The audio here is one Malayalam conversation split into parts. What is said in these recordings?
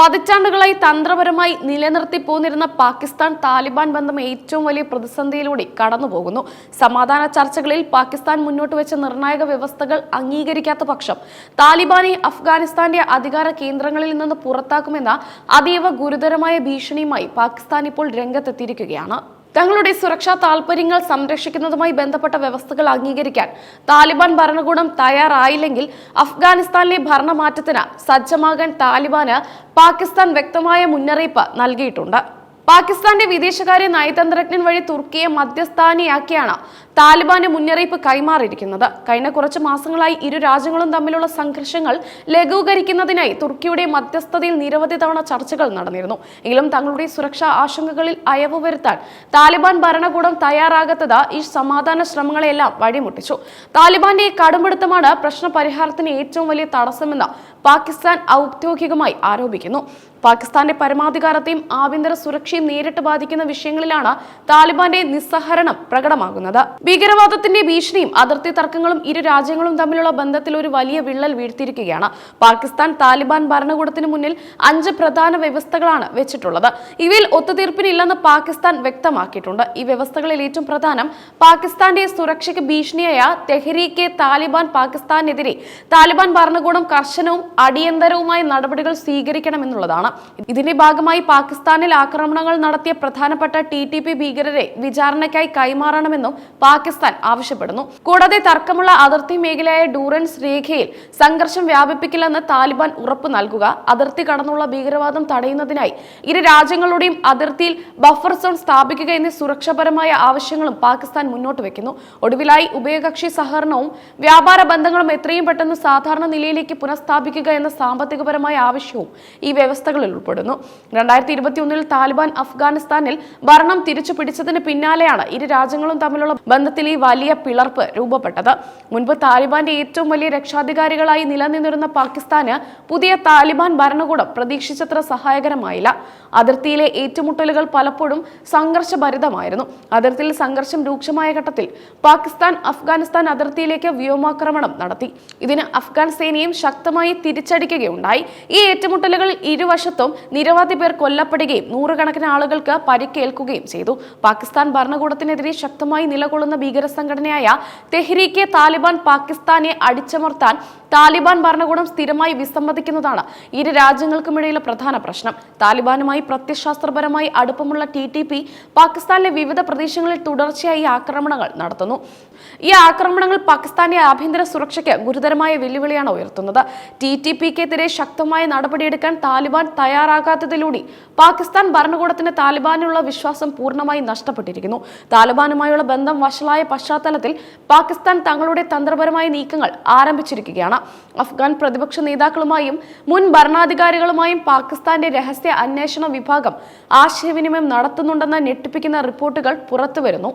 പതിറ്റാണ്ടുകളായി തന്ത്രപരമായി നിലനിർത്തി പോന്നിരുന്ന പാകിസ്ഥാൻ താലിബാൻ ബന്ധം ഏറ്റവും വലിയ പ്രതിസന്ധിയിലൂടെ കടന്നുപോകുന്നു. സമാധാന ചർച്ചകളിൽ പാകിസ്ഥാൻ മുന്നോട്ട് വെച്ച നിർണായക വ്യവസ്ഥകൾ അംഗീകരിക്കാത്ത പക്ഷം താലിബാനെ അഫ്ഗാനിസ്ഥാന്റെ അധികാര കേന്ദ്രങ്ങളിൽ നിന്ന് പുറത്താക്കുമെന്ന അതീവ ഗുരുതരമായ ഭീഷണിയുമായി പാകിസ്ഥാൻ ഇപ്പോൾ രംഗത്തെത്തിയിരിക്കുകയാണ്. തങ്ങളുടെ സുരക്ഷാ താൽപര്യങ്ങൾ സംരക്ഷിക്കുന്നതുമായി ബന്ധപ്പെട്ട വ്യവസ്ഥകൾ അംഗീകരിക്കാൻ താലിബാൻ ഭരണകൂടം തയ്യാറായില്ലെങ്കിൽ അഫ്ഗാനിസ്ഥാനിലെ ഭരണമാറ്റത്തിന് സജ്ജമാകാൻ താലിബാന് പാകിസ്ഥാൻ വ്യക്തമായ മുന്നറിയിപ്പ് നൽകിയിട്ടുണ്ട്. പാകിസ്ഥാന്റെ വിദേശകാര്യ നയതന്ത്രജ്ഞൻ വഴി തുർക്കിയെ മധ്യസ്ഥാനിയാക്കിയാണ് താലിബാന്റെ മുന്നറിയിപ്പ് കൈമാറിയിരിക്കുന്നത്. കഴിഞ്ഞ കുറച്ച് മാസങ്ങളായി ഇരു രാജ്യങ്ങളും തമ്മിലുള്ള സംഘർഷങ്ങൾ ലഘൂകരിക്കുന്നതിനായി തുർക്കിയുടെ മധ്യസ്ഥതയിൽ നിരവധി തവണ ചർച്ചകൾ നടന്നിരുന്നു. എങ്കിലും തങ്ങളുടെ സുരക്ഷാ ആശങ്കകളിൽ അയവ് വരുത്താൻ താലിബാൻ ഭരണകൂടം തയ്യാറാകാത്തത് ഈ സമാധാന ശ്രമങ്ങളെല്ലാം വഴിമുട്ടിച്ചു. താലിബാന്റെ കടുംപിടുത്തമാണ് പ്രശ്ന പരിഹാരത്തിന് ഏറ്റവും വലിയ തടസ്സമെന്ന് പാകിസ്ഥാൻ ഔദ്യോഗികമായി ആരോപിക്കുന്നു. പാകിസ്ഥാന്റെ പരമാധികാരത്തെയും ആഭ്യന്തര സുരക്ഷയും നേരിട്ട് ബാധിക്കുന്ന വിഷയങ്ങളിലാണ് താലിബാന്റെ നിസ്സഹരണം പ്രകടമാകുന്നത്. ഭീകരവാദത്തിന്റെ ഭീഷണിയും അതിർത്തി തർക്കങ്ങളും ഇരു രാജ്യങ്ങളും തമ്മിലുള്ള ബന്ധത്തിൽ ഒരു വലിയ വിള്ളൽ വീഴ്ത്തിയിരിക്കുകയാണ്. പാകിസ്ഥാൻ താലിബാൻ ഭരണകൂടത്തിന് മുന്നിൽ അഞ്ച് പ്രധാന വ്യവസ്ഥകളാണ് വെച്ചിട്ടുള്ളത്. ഇവയിൽ ഒത്തുതീർപ്പിനില്ലെന്ന് പാകിസ്ഥാൻ വ്യക്തമാക്കിയിട്ടുണ്ട്. ഈ വ്യവസ്ഥകളിൽ ഏറ്റവും പ്രധാനം പാകിസ്ഥാന്റെ സുരക്ഷയ്ക്ക് ഭീഷണിയായ തെഹരീക്കെ താലിബാൻ പാകിസ്ഥാനെതിരെ. താലിബാൻ ഭരണകൂടം കർശനവും അടിയന്തരവുമായ നടപടികൾ സ്വീകരിക്കണമെന്നുള്ളതാണ്. ഇതിന്റെ ഭാഗമായി പാകിസ്ഥാനിൽ ആക്രമണങ്ങൾ നടത്തിയ പ്രധാനപ്പെട്ട ടി ഭീകരരെ വിചാരണയ്ക്കായി കൈമാറണമെന്നും പാകിസ്ഥാൻ ആവശ്യപ്പെടുന്നു. കൂടാതെ തർക്കമുള്ള അതിർത്തി മേഖലയായ ഡൂറൻസ് രേഖയിൽ സംഘർഷം വ്യാപിപ്പിക്കില്ലെന്ന് താലിബാൻ ഉറപ്പ് നൽകുക അതിർത്തി കടന്നുള്ള ഭീകരവാദം തടയുന്നതിനായി ഇരു രാജ്യങ്ങളുടെയും അതിർത്തിയിൽ ബഫർ സോൺ സ്ഥാപിക്കുക എന്നീ സുരക്ഷാപരമായ ആവശ്യങ്ങളും പാകിസ്ഥാൻ മുന്നോട്ട് വെക്കുന്നു. ഒടുവിലായി ഉഭയകക്ഷി സഹകരണവും വ്യാപാര ബന്ധങ്ങളും എത്രയും പെട്ടെന്ന് സാധാരണ നിലയിലേക്ക് പുനഃസ്ഥാപിക്കുക എന്ന സാമ്പത്തികപരമായ ആവശ്യവും ഈ വ്യവസ്ഥകളിൽ ഉൾപ്പെടുന്നു. രണ്ടായിരത്തി ഇരുപത്തിയൊന്നിൽ താലിബാൻ അഫ്ഗാനിസ്ഥാനിൽ ഭരണം തിരിച്ചു പിടിച്ചതിന് പിന്നാലെയാണ് ഇരു രാജ്യങ്ങളും തമ്മിലുള്ള ബന്ധത്തിൽ ഈ വലിയ പിളർപ്പ് രൂപപ്പെട്ടത്. മുൻപ് താലിബാന്റെ ഏറ്റവും വലിയ രക്ഷാധികാരികളായി നിലനിന്നിരുന്ന പാകിസ്ഥാന് പുതിയ താലിബാൻ ഭരണകൂടം പ്രതീക്ഷിച്ചത്ര സഹായകരമായില്ല. അതിർത്തിയിലെ ഏറ്റുമുട്ടലുകൾ പലപ്പോഴും സംഘർഷഭരിതമായിരുന്നു. അതിർത്തിയിൽ സംഘർഷം രൂക്ഷമായ ഘട്ടത്തിൽ പാകിസ്ഥാൻ അഫ്ഗാനിസ്ഥാൻ അതിർത്തിയിലേക്ക് വ്യോമാക്രമണം നടത്തി. ഇതിന് അഫ്ഗാൻ സേനയും ശക്തമായി തിരിച്ചടിക്കുകയുണ്ടായി. ഈ ഏറ്റുമുട്ടലുകൾ ഇരുവശത്തും നിരവധി പേർ കൊല്ലപ്പെടുകയും നൂറുകണക്കിന് ആളുകൾക്ക് പരിക്കേൽക്കുകയും ചെയ്തു. പാകിസ്ഥാൻ ഭരണകൂടത്തിനെതിരെ ശക്തമായി നിലകൊള്ളുന്ന ഭീകര സംഘടനയായ തെഹ്രീക്കെ താലിബാൻ പാകിസ്ഥാനെ അടിച്ചമർത്താൻ താലിബാൻ ഭരണകൂടം സ്ഥിരമായി വിസമ്മതിക്കുന്നതാണ് ഇരു രാജ്യങ്ങൾക്കുമിടയിലെ പ്രധാന പ്രശ്നം. താലിബാനുമായി പ്രത്യശാസ്ത്രപരമായി അടുപ്പമുള്ള ടി ടി പി പാകിസ്ഥാനിലെ വിവിധ പ്രദേശങ്ങളിൽ തുടർച്ചയായി ആക്രമണങ്ങൾ നടത്തുന്നു. ഈ ആക്രമണങ്ങൾ പാകിസ്ഥാന്റെ ആഭ്യന്തര സുരക്ഷയ്ക്ക് ഗുരുതരമായ വെല്ലുവിളിയാണ് ഉയർത്തുന്നത്. ടി ടി പിക്കെതിരെ ശക്തമായ നടപടിയെടുക്കാൻ താലിബാൻ തയ്യാറാകാത്തതിലൂടെ പാകിസ്ഥാൻ ഭരണകൂടത്തിന് താലിബാനിലുള്ള വിശ്വാസം പൂർണമായി നഷ്ടപ്പെട്ടിരിക്കുന്നു. താലിബാനുമായുള്ള ബന്ധം വഷളായ പശ്ചാത്തലത്തിൽ പാകിസ്ഥാൻ തങ്ങളുടെ തന്ത്രപരമായ നീക്കങ്ങൾ ആരംഭിച്ചിരിക്കുകയാണ്. അഫ്ഗാൻ പ്രതിപക്ഷ നേതാക്കളുമായും മുൻ ഭരണാധികാരികളുമായും പാകിസ്ഥാന്റെ രഹസ്യ അന്വേഷണ വിഭാഗം ആശയവിനിമയം നടത്തുന്നുണ്ടെന്ന ഞെട്ടിപ്പിക്കുന്ന റിപ്പോർട്ടുകൾ പുറത്തുവരുന്നു.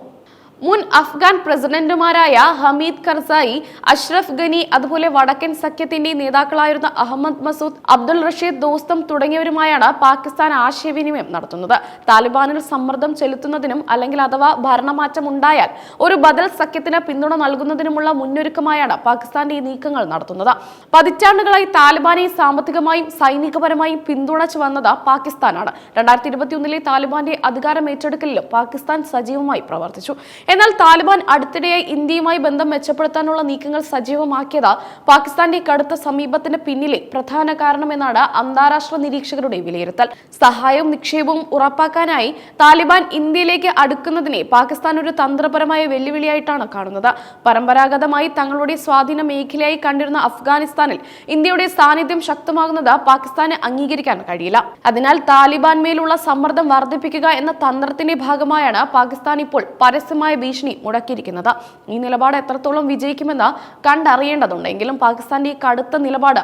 മുൻ അഫ്ഗാൻ പ്രസിഡന്റുമാരായ ഹമീദ് കർസായി അഷ്റഫ് ഗനി അതുപോലെ വടക്കൻ സഖ്യത്തിന്റെ നേതാക്കളായിരുന്ന അഹമ്മദ് മസൂദ് അബ്ദുൾ റഷീദ് ദോസ്തം തുടങ്ങിയവരുമായാണ് പാകിസ്ഥാൻ ആശയവിനിമയം നടത്തുന്നത്. താലിബാനിൽ സമ്മർദ്ദം ചെലുത്തുന്നതിനും അല്ലെങ്കിൽ അഥവാ ഭരണമാറ്റം ഉണ്ടായാൽ ഒരു ബദൽ സഖ്യത്തിന് പിന്തുണ നൽകുന്നതിനുമുള്ള മുന്നൊരുക്കമായാണ് പാകിസ്ഥാന്റെ ഈ നീക്കങ്ങൾ നടത്തുന്നത്. പതിറ്റാണ്ടുകളായി താലിബാനെ സാമ്പത്തികമായും സൈനികപരമായും പിന്തുണച്ചു വന്നത് പാകിസ്ഥാനാണ്. രണ്ടായിരത്തി ഇരുപത്തിയൊന്നിലെ താലിബാന്റെ അധികാരം ഏറ്റെടുക്കലിലും പാകിസ്ഥാൻ സജീവമായി പ്രവർത്തിച്ചു. എന്നാൽ താലിബാൻ അടുത്തിടെയായി ഇന്ത്യയുമായി ബന്ധം മെച്ചപ്പെടുത്താനുള്ള നീക്കങ്ങൾ സജീവമാക്കിയത് പാകിസ്ഥാന്റെ കടുത്ത സമീപത്തിന് പിന്നിലെ പ്രധാന കാരണമെന്നാണ് അന്താരാഷ്ട്ര നിരീക്ഷകരുടെ വിലയിരുത്തൽ. സഹായവും നിക്ഷേപവും ഉറപ്പാക്കാനായി താലിബാൻ ഇന്ത്യയിലേക്ക് അടുക്കുന്നതിനെ പാകിസ്ഥാൻ ഒരു തന്ത്രപരമായ വെല്ലുവിളിയായിട്ടാണ് കാണുന്നത്. പരമ്പരാഗതമായി തങ്ങളുടെ സ്വാധീന മേഖലയായി കണ്ടിരുന്ന അഫ്ഗാനിസ്ഥാനിൽ ഇന്ത്യയുടെ സാന്നിധ്യം ശക്തമാകുന്നത് പാകിസ്ഥാന് അംഗീകരിക്കാൻ കഴിയില്ല. അതിനാൽ താലിബാൻ മേലുള്ള സമ്മർദ്ദം വർദ്ധിപ്പിക്കുക എന്ന തന്ത്രത്തിന്റെ ഭാഗമായാണ് പാകിസ്ഥാൻ ഇപ്പോൾ പരസ്യമായ ഭീഷണി മുടക്കിയിരിക്കുന്നത്. ഈ നിലപാട് എത്രത്തോളം വിജയിക്കുമെന്ന് കണ്ടറിയേണ്ടതുണ്ട്. എങ്കിലും പാകിസ്ഥാന്റെ ഈ കടുത്ത നിലപാട്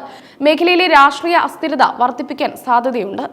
മേഖലയിലെ രാഷ്ട്രീയ അസ്ഥിരത വർദ്ധിപ്പിക്കാൻ സാധ്യതയുണ്ട്.